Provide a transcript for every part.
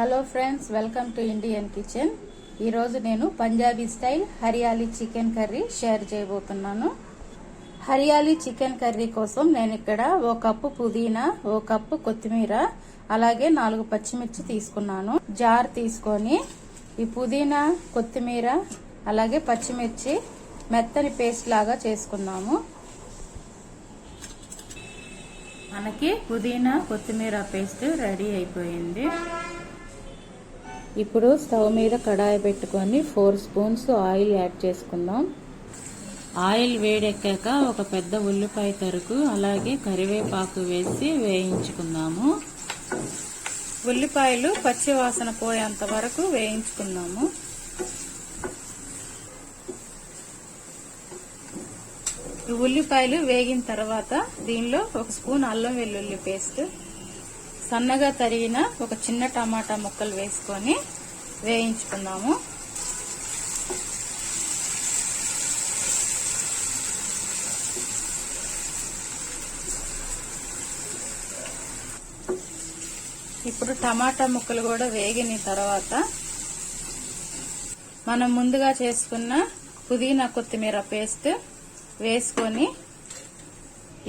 Hello friends welcome to Indian kitchen. ఈరోజు నేను Punjabi style hariyali chicken curry share చేయబోతున్నాను. Hariyali chicken curry కోసం నేను ఇక్కడ ఓ కప్పు పుదీనా ఓ కప్పు కొత్తిమీర అలాగే నాలుగు పచ్చిమిర్చి తీసుకున్నాను. జార్ తీసుకొని ఈ పుదీనా కొత్తిమీర అలాగే పచ్చిమిర్చి మెత్తని పేస్ట్ లాగా చేసుకున్నాము. మనకి పుదీనా కొత్తిమీర పేస్ట్ రెడీ అయిపోయింది. ఇప్పుడు స్టవ్ మీద కడాయి పెట్టుకొని ఫోర్ స్పూన్స్ ఆయిల్ యాడ్ చేసుకుందాం. ఆయిల్ వేడెక్కాక ఒక పెద్ద ఉల్లిపాయ తరుకు అలాగే కరివేపాకు వేసి వేయించుకుందాము. ఉల్లిపాయలు పచ్చి వాసన పోయేంత వరకు వేయించుకుందాము. ఉల్లిపాయలు వేగిన తర్వాత దీనిలో ఒక స్పూన్ అల్లం వెల్లుల్లి పేస్ట్ సన్నగా తరిగిన ఒక చిన్న టమాటా ముక్కలు వేసుకొని వేయించుకుందాము. ఇప్పుడు టమాటా ముక్కలు కూడా వేగిన తర్వాత మనం ముందుగా చేసుకున్న పుదీనా కొత్తిమీర పేస్ట్ వేసుకొని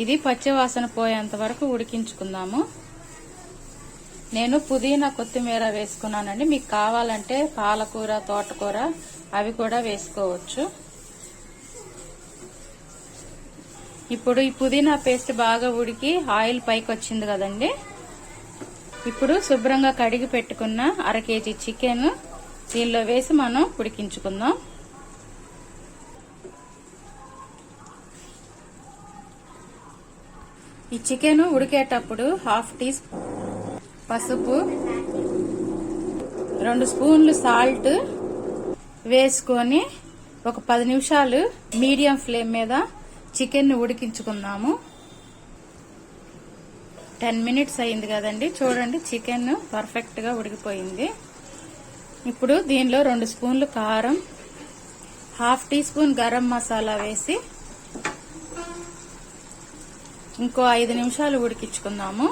ఇది పచ్చివాసన పోయేంత వరకు ఉడికించుకుందాము. నేను పుదీనా కొత్తిమీర వేసుకున్నానండి. మీకు కావాలంటే పాలకూర తోటకూర అవి కూడా వేసుకోవచ్చు. ఇప్పుడు ఈ పుదీనా పేస్ట్ బాగా ఉడికి ఆయిల్ పైకి వచ్చింది కదండి. ఇప్పుడు శుభ్రంగా కడిగి పెట్టుకున్న అర కేజీ చికెన్ దీనిలో వేసి మనం ఉడికించుకుందాం. ఈ చికెన్ ఉడికేటప్పుడు హాఫ్ టీ పసుపు రెండు స్పూన్లు సాల్ట్ వేసుకొని ఒక పది నిమిషాలు మీడియం ఫ్లేమ్ మీద చికెన్ని ఉడికించుకుందాము. టెన్ మినిట్స్ అయింది కదండి. చూడండి చికెన్ పర్ఫెక్ట్గా ఉడికిపోయింది. ఇప్పుడు దీనిలో రెండు స్పూన్లు కారం half tea spoon garam masala వేసి ఇంకో ఐదు నిమిషాలు ఉడికించుకుందాము.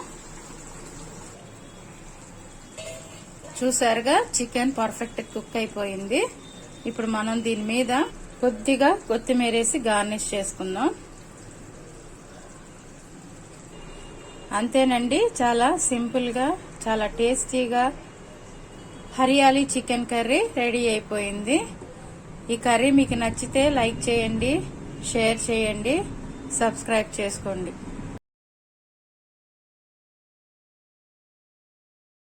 చూసారుగా? చికెన్ పర్ఫెక్ట్ కుక్ అయిపోయింది. ఇప్పుడు మనం దీని మీద కొద్దిగా కొత్తిమీర వేసి గార్నిష్ చేసుకుందాం. అంతేనండి చాలా సింపుల్గా చాలా టేస్టీగా హరియాలీ చికెన్ కర్రీ రెడీ అయిపోయింది. ఈ కర్రీ మీకు నచ్చితే లైక్ చేయండి షేర్ చేయండి సబ్స్క్రైబ్ చేసుకోండి.